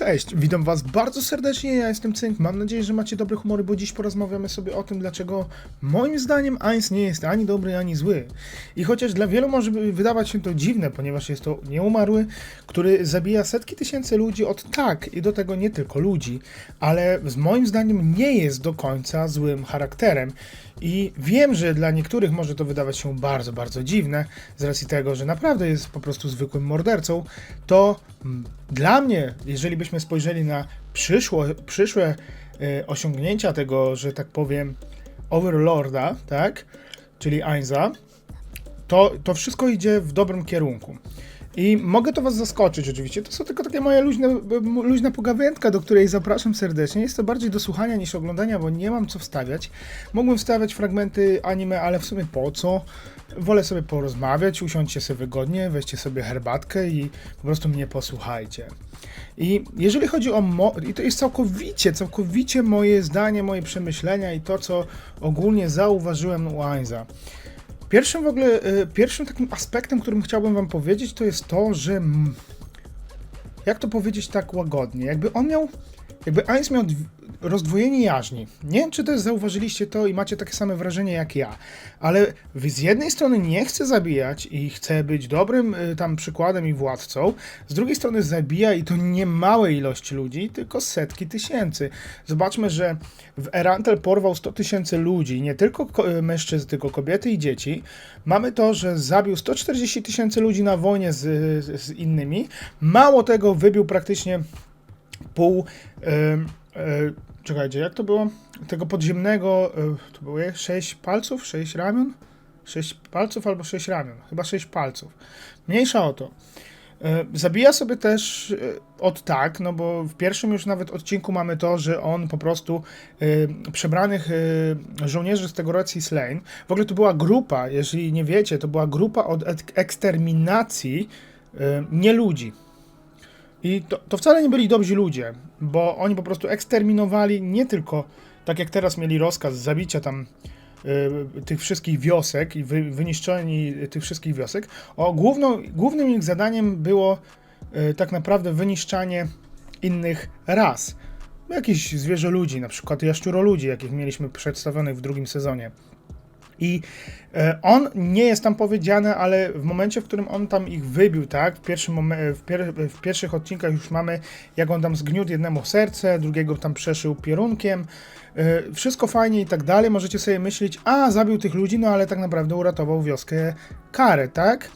Cześć, witam was bardzo serdecznie, ja jestem Cynk, mam nadzieję, że macie dobre humory, bo dziś porozmawiamy sobie o tym, dlaczego moim zdaniem Eins nie jest ani dobry, ani zły. I chociaż dla wielu może wydawać się to dziwne, ponieważ jest to nieumarły, który zabija setki tysięcy ludzi od tak i do tego nie tylko ludzi, ale z moim zdaniem nie jest do końca złym charakterem. I wiem, że dla niektórych może to wydawać się bardzo, bardzo dziwne, z racji tego, że naprawdę jest po prostu zwykłym mordercą, to dla mnie, jeżeli byśmy spojrzeli na przyszło, przyszłe e, osiągnięcia tego, że tak powiem, Overlorda, tak, czyli Einza, to, to wszystko idzie w dobrym kierunku. I mogę to Was zaskoczyć oczywiście. To są tylko takie moje luźne, luźna pogawędka, do której zapraszam serdecznie. Jest to bardziej do słuchania niż oglądania, bo nie mam co wstawiać. Mógłbym wstawiać fragmenty anime, ale w sumie po co? Wolę sobie porozmawiać, usiądźcie sobie wygodnie, weźcie sobie herbatkę i po prostu mnie posłuchajcie. I jeżeli chodzi o. Mo- I to jest całkowicie, całkowicie moje zdanie, moje przemyślenia i to, co ogólnie zauważyłem u Ainza. Pierwszym w ogóle, y, pierwszym takim aspektem, którym chciałbym wam powiedzieć, to jest to, że jak to powiedzieć tak łagodnie, jakby on miał, jakby Eins miał dw- rozdwojenie jaźni. Nie wiem, czy też zauważyliście to i macie takie same wrażenie jak ja, ale z jednej strony nie chce zabijać i chce być dobrym y, tam przykładem i władcą, z drugiej strony zabija i to nie małe ilości ludzi, tylko setki tysięcy. Zobaczmy, że w Erantel porwał 100 tysięcy ludzi, nie tylko ko- y, mężczyzn, tylko kobiety i dzieci. Mamy to, że zabił 140 tysięcy ludzi na wojnie z, z innymi. Mało tego, wybił praktycznie pół. E, e, czekajcie, jak to było? Tego podziemnego. E, to było 6 palców, 6 ramion? 6 palców albo 6 ramion. Chyba 6 palców. Mniejsza o to. E, Zabija sobie też od tak, no bo w pierwszym już nawet odcinku mamy to, że on po prostu e, przebranych e, żołnierzy z tego Rocji Slane, w ogóle to była grupa, jeżeli nie wiecie, to była grupa od ek- eksterminacji e, nie ludzi. I to, to wcale nie byli dobrzy ludzie, bo oni po prostu eksterminowali nie tylko, tak jak teraz mieli rozkaz zabicia tam y, tych wszystkich wiosek i wy, wyniszczeni tych wszystkich wiosek. O, głównym ich zadaniem było y, tak naprawdę wyniszczanie innych ras. Jakichś zwierzę ludzi, na przykład jaszczuroludzi, jakich mieliśmy przedstawionych w drugim sezonie. I e, on nie jest tam powiedziane, ale w momencie, w którym on tam ich wybił, tak, w, pierwszym w, pier- w pierwszych odcinkach już mamy, jak on tam zgniótł jednemu serce, drugiego tam przeszył pierunkiem, e, wszystko fajnie i tak dalej, możecie sobie myśleć, a, zabił tych ludzi, no ale tak naprawdę uratował wioskę Karę, tak?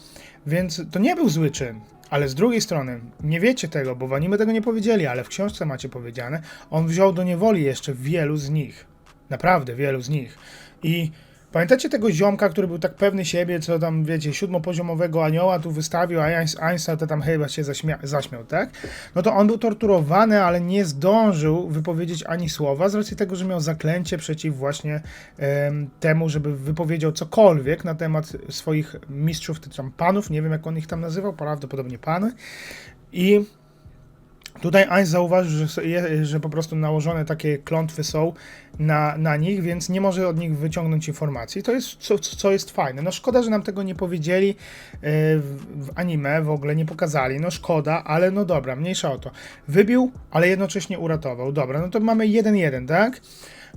Więc to nie był zły czyn. Ale z drugiej strony, nie wiecie tego, bo w anime tego nie powiedzieli, ale w książce macie powiedziane, on wziął do niewoli jeszcze wielu z nich. Naprawdę, wielu z nich. I pamiętacie tego ziomka, który był tak pewny siebie, co tam, wiecie, siódmopoziomowego anioła tu wystawił, a Eins- Einstein to tam chyba się zaśmia- zaśmiał, tak? No to on był torturowany, ale nie zdążył wypowiedzieć ani słowa, z racji tego, że miał zaklęcie przeciw właśnie em, temu, żeby wypowiedział cokolwiek na temat swoich mistrzów, czy tam panów, nie wiem jak on ich tam nazywał, prawdopodobnie pany. I Tutaj Eins zauważył, że, że po prostu nałożone takie klątwy są na, na nich, więc nie może od nich wyciągnąć informacji. To jest co, co jest fajne. No szkoda, że nam tego nie powiedzieli e, w, anime, w ogóle nie pokazali. No szkoda, ale no dobra, mniejsza o to. Wybił, ale jednocześnie uratował. Dobra, no to mamy 1-1, tak?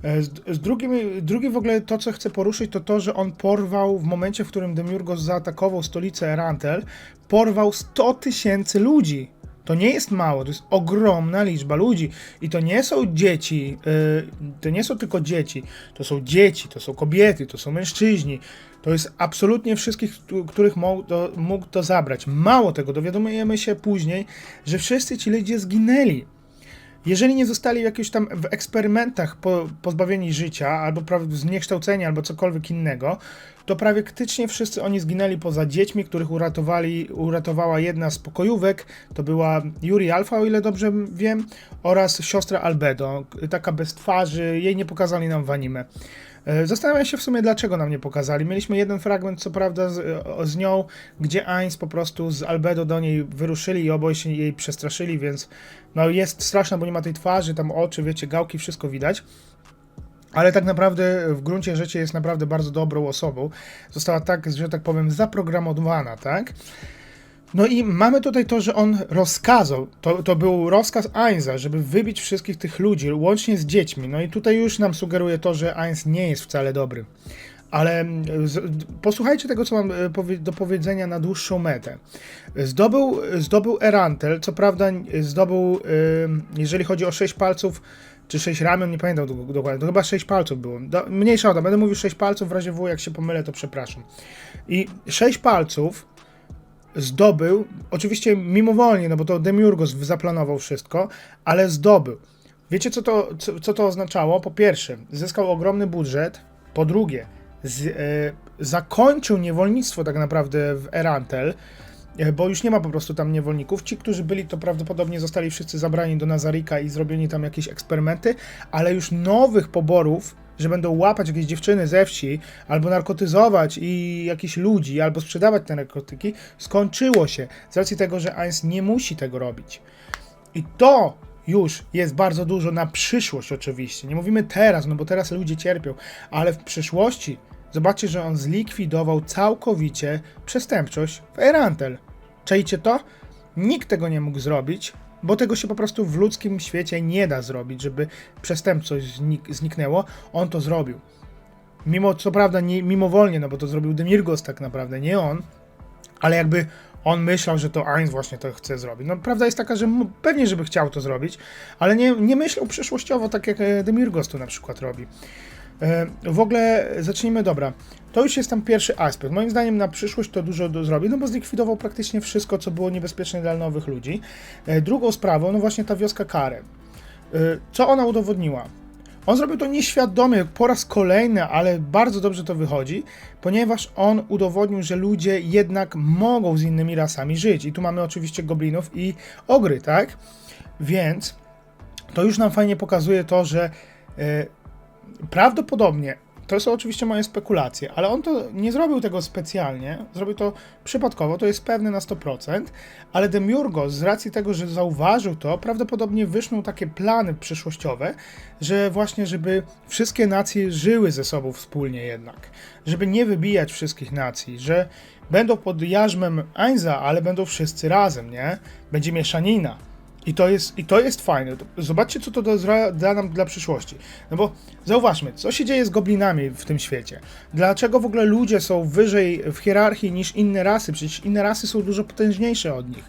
E, z drugim, drugi w ogóle to, co chcę poruszyć, to to, że on porwał w momencie, w którym Demiurgos zaatakował stolicę Erantel, porwał 100 tysięcy ludzi. To nie jest mało, to jest ogromna liczba ludzi. I to nie są dzieci, yy, to nie są tylko dzieci, to są dzieci, to są kobiety, to są mężczyźni. To jest absolutnie wszystkich, któ- których mógł to, mógł to zabrać. Mało tego, dowiadujemy się później, że wszyscy ci ludzie zginęli. Jeżeli nie zostali jakieś tam w eksperymentach po, pozbawieni życia, albo pra- zniekształceni, albo cokolwiek innego, to praktycznie wszyscy oni zginęli poza dziećmi, których uratowali, uratowała jedna z pokojówek, to była Yuri Alfa, o ile dobrze wiem, oraz siostra Albedo, taka bez twarzy, jej nie pokazali nam w anime. E, Zastanawiam się w sumie, dlaczego nam nie pokazali. Mieliśmy jeden fragment, co prawda, z, z nią, gdzie Eins po prostu z Albedo do niej wyruszyli i oboje się jej przestraszyli, więc no jest straszna, bo nie ma tej twarzy, tam oczy, wiecie, gałki, wszystko widać. Ale tak naprawdę w gruncie rzeczy jest naprawdę bardzo dobrą osobą. Została tak, że tak powiem, zaprogramowana, tak? No i mamy tutaj to, że on rozkazał, to, to był rozkaz Einza, żeby wybić wszystkich tych ludzi, łącznie z dziećmi. No i tutaj już nam sugeruje to, że Einz nie jest wcale dobry. Ale mm, z, posłuchajcie tego, co mam e, do powiedzenia na dłuższą metę. Zdobył, zdobył Erantel, co prawda zdobył, y, jeżeli chodzi o sześć palców, czy sześć ramion, nie pamiętam do- dokładnie, to chyba sześć palców było. Do, mniejsza o to, będę mówił sześć palców, w razie W, jak się pomylę, to przepraszam. I sześć palców zdobył, oczywiście mimowolnie, no bo to Demiurgos zaplanował wszystko, ale zdobył. Wiecie, co to, co, co to oznaczało? Po pierwsze, zyskał ogromny budżet, po drugie, z, e, zakończył niewolnictwo tak naprawdę w Erantel, bo już nie ma po prostu tam niewolników. Ci, którzy byli, to prawdopodobnie zostali wszyscy zabrani do Nazarika i zrobieni tam jakieś eksperymenty, ale już nowych poborów, że będą łapać jakieś dziewczyny ze wsi, albo narkotyzować i jakichś ludzi, albo sprzedawać te narkotyki, skończyło się z racji tego, że Ainz nie musi tego robić. I to już jest bardzo dużo na przyszłość, oczywiście. Nie mówimy teraz, no bo teraz ludzie cierpią, ale w przyszłości zobaczcie, że on zlikwidował całkowicie przestępczość w Erantel. Czajcie to? Nikt tego nie mógł zrobić, bo tego się po prostu w ludzkim świecie nie da zrobić, żeby przestępczość znik- zniknęło. On to zrobił. Mimo, co prawda, nie, mimowolnie, no bo to zrobił Demirgos tak naprawdę, nie on, ale jakby on myślał, że to Ainz właśnie to chce zrobić. No prawda jest taka, że pewnie, żeby chciał to zrobić, ale nie, nie myślał przyszłościowo, tak jak e, Demirgos to na przykład robi. E, W ogóle zacznijmy, dobra. To już jest tam pierwszy aspekt. Moim zdaniem na przyszłość to dużo do, zrobi, no bo zlikwidował praktycznie wszystko, co było niebezpieczne dla nowych ludzi. E, Drugą sprawą, no właśnie ta wioska Karen. E, Co ona udowodniła? On zrobił to nieświadomie po raz kolejny, ale bardzo dobrze to wychodzi, ponieważ on udowodnił, że ludzie jednak mogą z innymi rasami żyć. I tu mamy oczywiście goblinów i ogry, tak? Więc to już nam fajnie pokazuje to, że e, prawdopodobnie, to są oczywiście moje spekulacje, ale on to nie zrobił tego specjalnie, zrobił to przypadkowo, to jest pewne na 100%, ale Demiurgos z racji tego, że zauważył to, prawdopodobnie wysnuł takie plany przyszłościowe, że właśnie, żeby wszystkie nacje żyły ze sobą wspólnie jednak, żeby nie wybijać wszystkich nacji, że będą pod jarzmem Ainza, ale będą wszyscy razem, nie? Będzie mieszanina. I to jest, i to jest fajne. Zobaczcie, co to da, da nam dla przyszłości. No bo zauważmy, co się dzieje z goblinami w tym świecie. Dlaczego w ogóle ludzie są wyżej w hierarchii niż inne rasy? Przecież inne rasy są dużo potężniejsze od nich.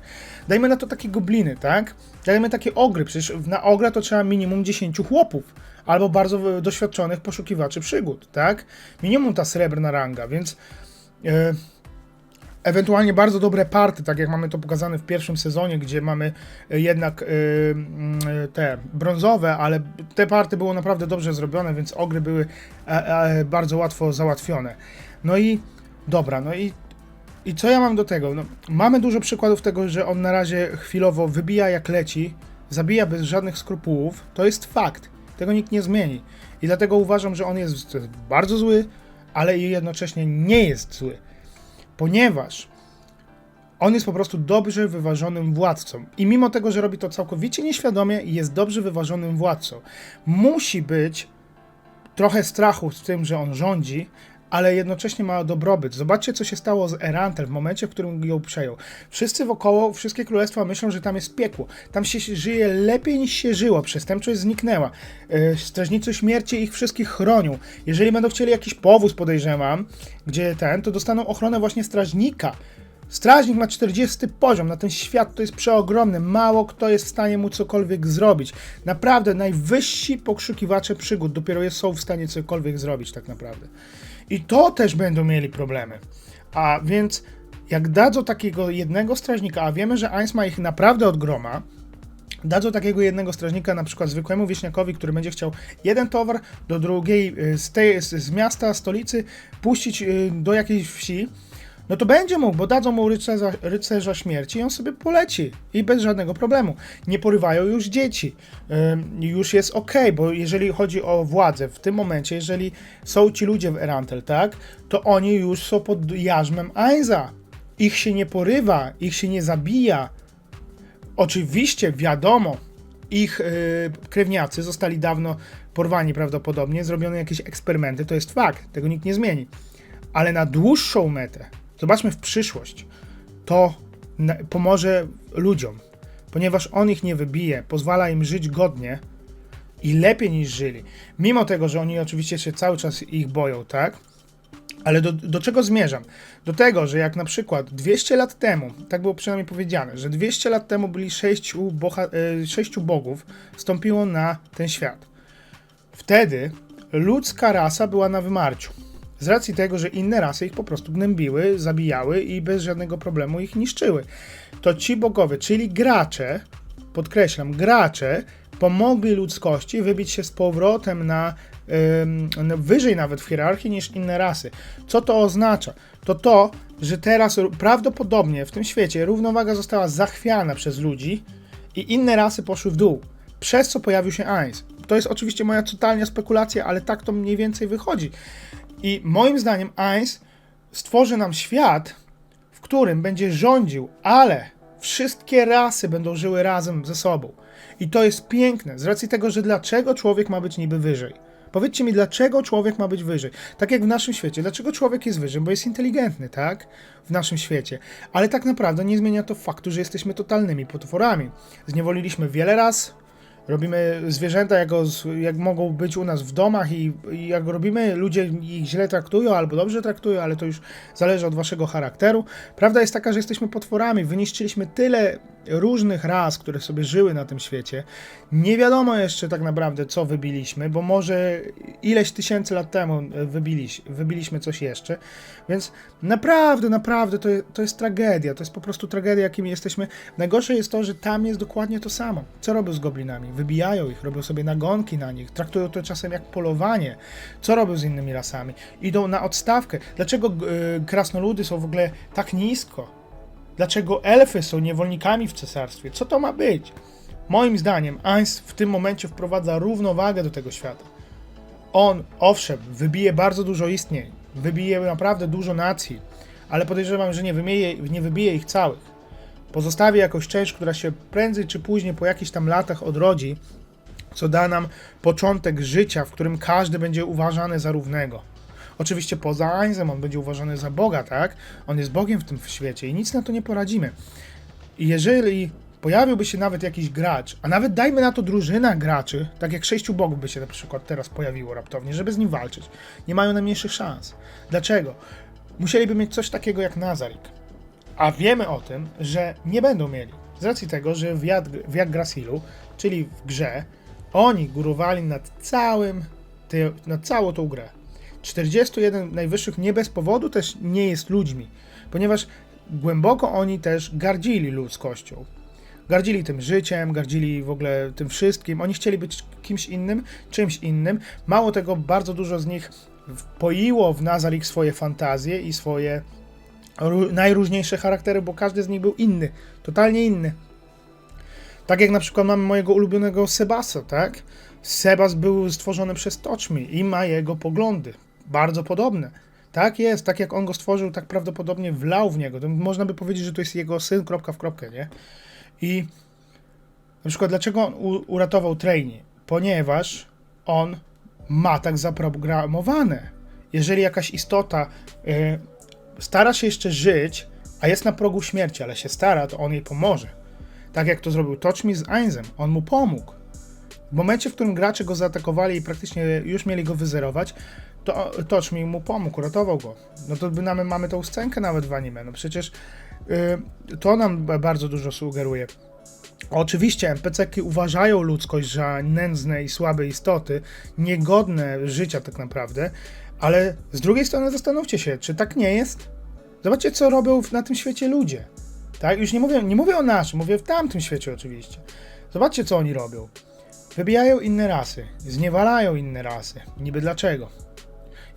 Dajmy na to takie gobliny, tak? Dajmy takie ogry. Przecież na ogra to trzeba minimum 10 chłopów. Albo bardzo doświadczonych poszukiwaczy przygód, tak? Minimum ta srebrna ranga, więc. e, Ewentualnie bardzo dobre party, tak jak mamy to pokazane w pierwszym sezonie, gdzie mamy e, jednak y, y, te brązowe, ale te party było naprawdę dobrze zrobione, więc ogry były e, e, bardzo łatwo załatwione. No i dobra, no i, i co ja mam do tego? No, mamy dużo przykładów tego, że on na razie chwilowo wybija jak leci, zabija bez żadnych skrupułów. To jest fakt. Tego nikt nie zmieni. I dlatego uważam, że on jest bardzo zły, ale i jednocześnie nie jest zły ponieważ on jest po prostu dobrze wyważonym władcą. I mimo tego, że robi to całkowicie nieświadomie, jest dobrze wyważonym władcą. Musi być trochę strachu z tym, że on rządzi, ale jednocześnie ma dobrobyt. Zobaczcie, co się stało z Erantel w momencie, w którym ją przejął. Wszyscy wokoło, wszystkie królestwa myślą, że tam jest piekło. Tam się żyje lepiej niż się żyło. Przestępczość zniknęła. Yy, Strażnicy śmierci ich wszystkich chronią. Jeżeli będą chcieli jakiś powóz, podejrzewam, gdzie ten, to dostaną ochronę właśnie strażnika. Strażnik ma 40 poziom, na ten świat to jest przeogromny, mało kto jest w stanie mu cokolwiek zrobić. Naprawdę, najwyżsi pokrzykiwacze przygód dopiero są w stanie cokolwiek zrobić tak naprawdę. I to też będą mieli problemy. A więc jak dadzą takiego jednego strażnika, a wiemy, że Ainz ma ich naprawdę od groma, dadzą takiego jednego strażnika, na przykład zwykłemu wieśniakowi, który będzie chciał jeden towar do drugiej y, z, tej, z miasta, stolicy puścić y, do jakiejś wsi, no to będzie mógł, bo dadzą mu rycerza, rycerza śmierci i on sobie poleci i bez żadnego problemu. Nie porywają już dzieci. Ym, już jest ok, bo jeżeli chodzi o władzę, w tym momencie, jeżeli są ci ludzie w Erantel, tak, to oni już są pod jarzmem Ainza. Ich się nie porywa, ich się nie zabija. Oczywiście, wiadomo, ich y, krewniacy zostali dawno porwani prawdopodobnie, zrobione jakieś eksperymenty, to jest fakt, tego nikt nie zmieni. Ale na dłuższą metę, zobaczmy w przyszłość, to pomoże ludziom, ponieważ on ich nie wybije, pozwala im żyć godnie i lepiej niż żyli. Mimo tego, że oni oczywiście się cały czas ich boją, tak? Ale do, do czego zmierzam? Do tego, że jak na przykład 200 lat temu, tak było przynajmniej powiedziane, że 200 lat temu byli sześciu, boha, e, sześciu bogów, stąpiło na ten świat. Wtedy ludzka rasa była na wymarciu. Z racji tego, że inne rasy ich po prostu gnębiły, zabijały i bez żadnego problemu ich niszczyły. To ci bogowie, czyli gracze, podkreślam, gracze, pomogli ludzkości wybić się z powrotem na wyżej nawet w hierarchii niż inne rasy. Co to oznacza? To to, że teraz prawdopodobnie w tym świecie równowaga została zachwiana przez ludzi i inne rasy poszły w dół, przez co pojawił się Ainz. To jest oczywiście moja totalna spekulacja, ale tak to mniej więcej wychodzi. I moim zdaniem Ainz stworzy nam świat, w którym będzie rządził, ale wszystkie rasy będą żyły razem ze sobą. I to jest piękne, z racji tego, że dlaczego człowiek ma być niby wyżej? Powiedzcie mi, dlaczego człowiek ma być wyżej? Tak jak w naszym świecie. Dlaczego człowiek jest wyżej? Bo jest inteligentny, tak? W naszym świecie. Ale tak naprawdę nie zmienia to faktu, że jesteśmy totalnymi potworami. Zniewoliliśmy wiele raz, Robimy zwierzęta, jak, jak mogą być u nas w domach i, i jak robimy, ludzie ich źle traktują albo dobrze traktują, ale to już zależy od waszego charakteru. Prawda jest taka, że jesteśmy potworami. Wyniszczyliśmy tyle różnych ras, które sobie żyły na tym świecie. Nie wiadomo jeszcze tak naprawdę, co wybiliśmy, bo może ileś tysięcy lat temu wybiliś, wybiliśmy coś jeszcze. Więc naprawdę, naprawdę to, to jest tragedia. To jest po prostu tragedia, jakimi jesteśmy. Najgorsze jest to, że tam jest dokładnie to samo. Co robią z goblinami? Wybijają ich, robią sobie nagonki na nich, traktują to czasem jak polowanie. Co robią z innymi rasami? Idą na odstawkę. Dlaczego y, krasnoludy są w ogóle tak nisko? Dlaczego elfy są niewolnikami w cesarstwie? Co to ma być? Moim zdaniem Ainz w tym momencie wprowadza równowagę do tego świata. On, owszem, wybije bardzo dużo istnień, wybije naprawdę dużo nacji, ale podejrzewam, że nie, wymieje, nie wybije ich całych. Pozostawi jakąś część, która się prędzej czy później po jakichś tam latach odrodzi, co da nam początek życia, w którym każdy będzie uważany za równego. Oczywiście poza Ainzem on będzie uważany za Boga, tak? On jest Bogiem w tym świecie i nic na to nie poradzimy. I jeżeli pojawiłby się nawet jakiś gracz, a nawet dajmy na to drużyna graczy, tak jak sześciu bogów by się na przykład teraz pojawiło raptownie, żeby z nim walczyć, nie mają najmniejszych szans. Dlaczego? Musieliby mieć coś takiego jak Nazarik. A wiemy o tym, że nie będą mieli. Z racji tego, że w, Jad, w Yggdrasilu, czyli w grze, oni górowali nad całym, nad całą tą grę. 41 najwyższych nie bez powodu też nie jest ludźmi, ponieważ głęboko oni też gardzili ludzkością. Gardzili tym życiem, gardzili w ogóle tym wszystkim. Oni chcieli być kimś innym, czymś innym. Mało tego, bardzo dużo z nich wpoiło w Nazarik swoje fantazje i swoje ró- najróżniejsze charaktery, bo każdy z nich był inny, totalnie inny. Tak jak na przykład mamy mojego ulubionego Sebasa, tak? Sebas był stworzony przez Toczmi i ma jego poglądy, bardzo podobne. Tak jest, tak jak on go stworzył, tak prawdopodobnie wlał w niego. To można by powiedzieć, że to jest jego syn, kropka w kropkę, nie? I na przykład dlaczego on uratował Traini? Ponieważ on ma tak zaprogramowane. Jeżeli jakaś istota y, stara się jeszcze żyć, a jest na progu śmierci, ale się stara, to on jej pomoże. Tak jak to zrobił Toczmi z Ainzem. On mu pomógł. W momencie, w którym gracze go zaatakowali i praktycznie już mieli go wyzerować, to Toczmi mu pomógł, uratował go. No to by mamy, mamy tą scenkę nawet w anime. No przecież y, to nam ba- bardzo dużo sugeruje. Oczywiście NPC-ki uważają ludzkość za nędzne i słabe istoty, niegodne życia tak naprawdę, ale z drugiej strony zastanówcie się, czy tak nie jest? Zobaczcie, co robią na tym świecie ludzie. Tak? Już nie mówię, nie mówię o naszym, mówię w tamtym świecie oczywiście. Zobaczcie, co oni robią. Wybijają inne rasy, zniewalają inne rasy. Niby dlaczego?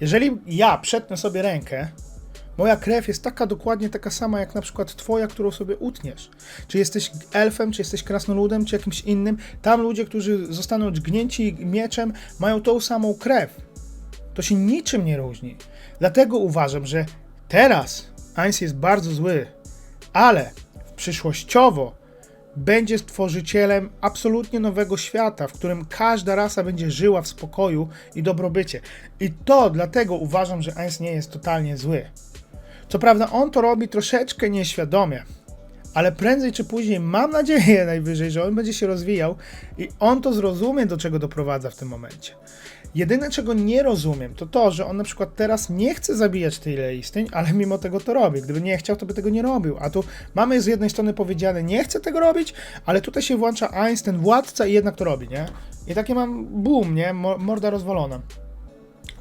Jeżeli ja przetnę sobie rękę, moja krew jest taka dokładnie taka sama jak na przykład twoja, którą sobie utniesz. Czy jesteś elfem, czy jesteś krasnoludem, czy jakimś innym, tam ludzie, którzy zostaną dźgnięci mieczem, mają tą samą krew. To się niczym nie różni. Dlatego uważam, że teraz Ainz jest bardzo zły, ale przyszłościowo będzie stworzycielem absolutnie nowego świata, w którym każda rasa będzie żyła w spokoju i dobrobycie. I to dlatego uważam, że Ainz nie jest totalnie zły. Co prawda on to robi troszeczkę nieświadomie, ale prędzej czy później, mam nadzieję najwyżej, że on będzie się rozwijał i on to zrozumie, do czego doprowadza w tym momencie. Jedyne, czego nie rozumiem, to to, że on na przykład teraz nie chce zabijać tyle istnień, ale mimo tego to robi. Gdyby nie chciał, to by tego nie robił. A tu mamy z jednej strony powiedziane, nie chce tego robić, ale tutaj się włącza Einstein, władca i jednak to robi, nie? I takie mam boom, nie? Mo- Morda rozwalona.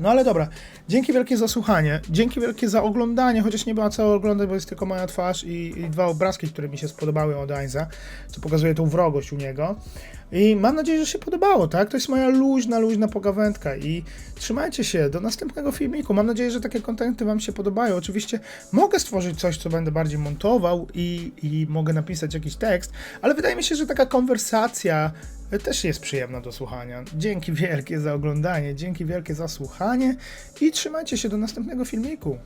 No ale dobra, dzięki wielkie za słuchanie, dzięki wielkie za oglądanie, chociaż nie była co oglądać, bo jest tylko moja twarz i, i dwa obrazki, które mi się spodobały od Ainza, co pokazuje tą wrogość u niego. I mam nadzieję, że się podobało, tak? To jest moja luźna, luźna pogawędka i trzymajcie się, do następnego filmiku. Mam nadzieję, że takie kontenty wam się podobają. Oczywiście mogę stworzyć coś, co będę bardziej montował i, i mogę napisać jakiś tekst, ale wydaje mi się, że taka konwersacja też jest przyjemna do słuchania. Dzięki wielkie za oglądanie, dzięki wielkie za słuchanie i trzymajcie się do następnego filmiku.